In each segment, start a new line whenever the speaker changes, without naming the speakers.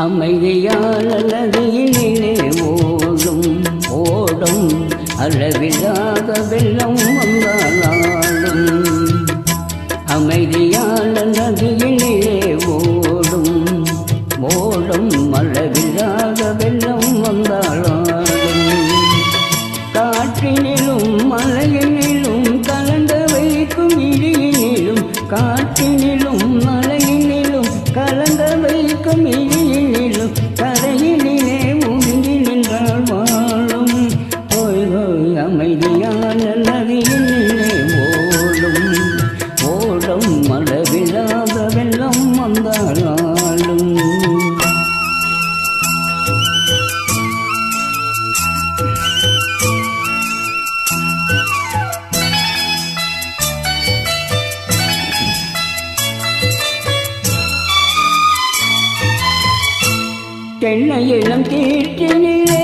அமைதியான நதியினிலே ஓடும் ஓடும் அளவில்லாத வெள்ளம் வந்தாலும் அமைதியான நதியினிலே ஓடும் ஓடும் அளவில்லாத வெள்ளம் வந்தாலும் காற்றினிலும் மலையினிலும் கலந்த வைக்கும் இழியினிலும் காற்றினிலும் மலையினிலும் கலந்த வைக்கும் இழி கரையினிலே தென்னை இளம் கீர்த்தினிலே.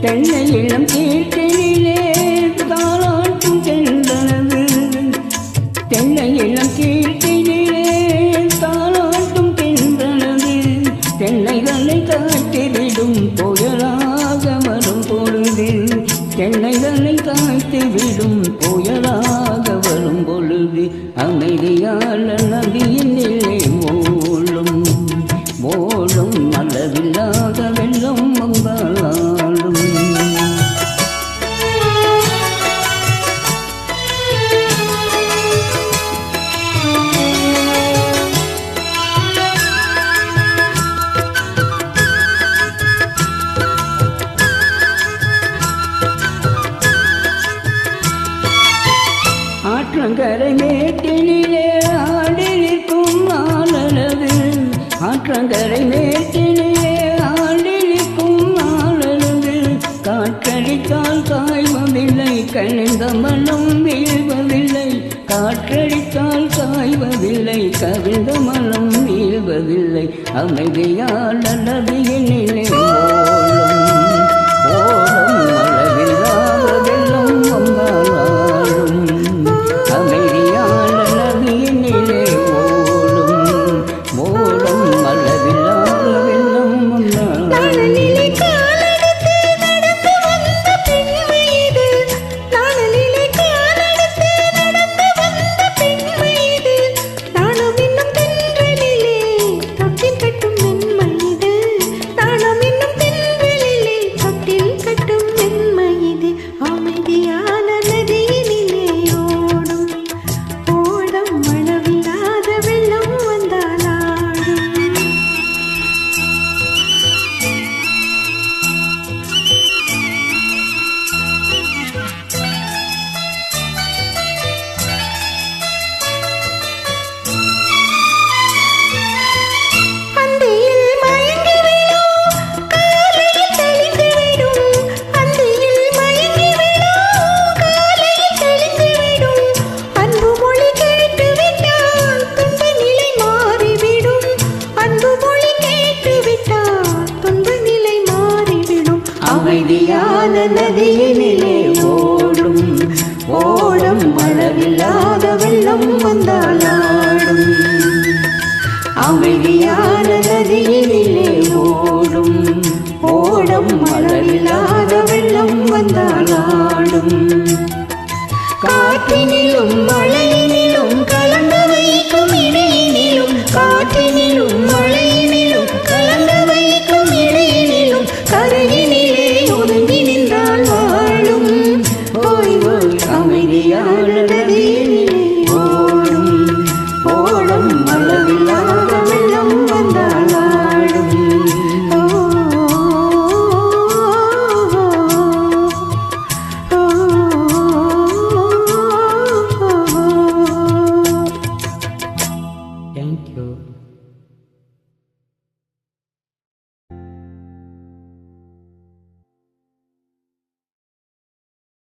தென்னை இளம் கீர்த்தினிலே தாளாட்டும் சென்றனது தென்னை இளம் கீர்த்தினிலே தாளாட்டும் சென்றனது தென்னைகளை காட்டிவிடும் புயலாக வரும் பொழுது. தென்னைகளை காட்டிவிடும் புயலாக அளவில்லாத வெள்ளம் வந்தாலும் ஆற்றங்கரை மேட்டினிலே நிற்கும் நாளளவில் ஆற்றங்கரை மேட்டினிலே காய்வதில்லை கவிழ்ந்த மனம் வீழ்வதில்லை. அமைதியான நதியினிலே ஓடும் ஓடும். நதியினிலே ஓடும். ஓடும் அளவில்லாத வெள்ளம் வந்தாலும்
அமைதியான நதியினிலே ஓடும். ஓடும் அளவில்லாத வெள்ளம் வந்தால்
Thank you.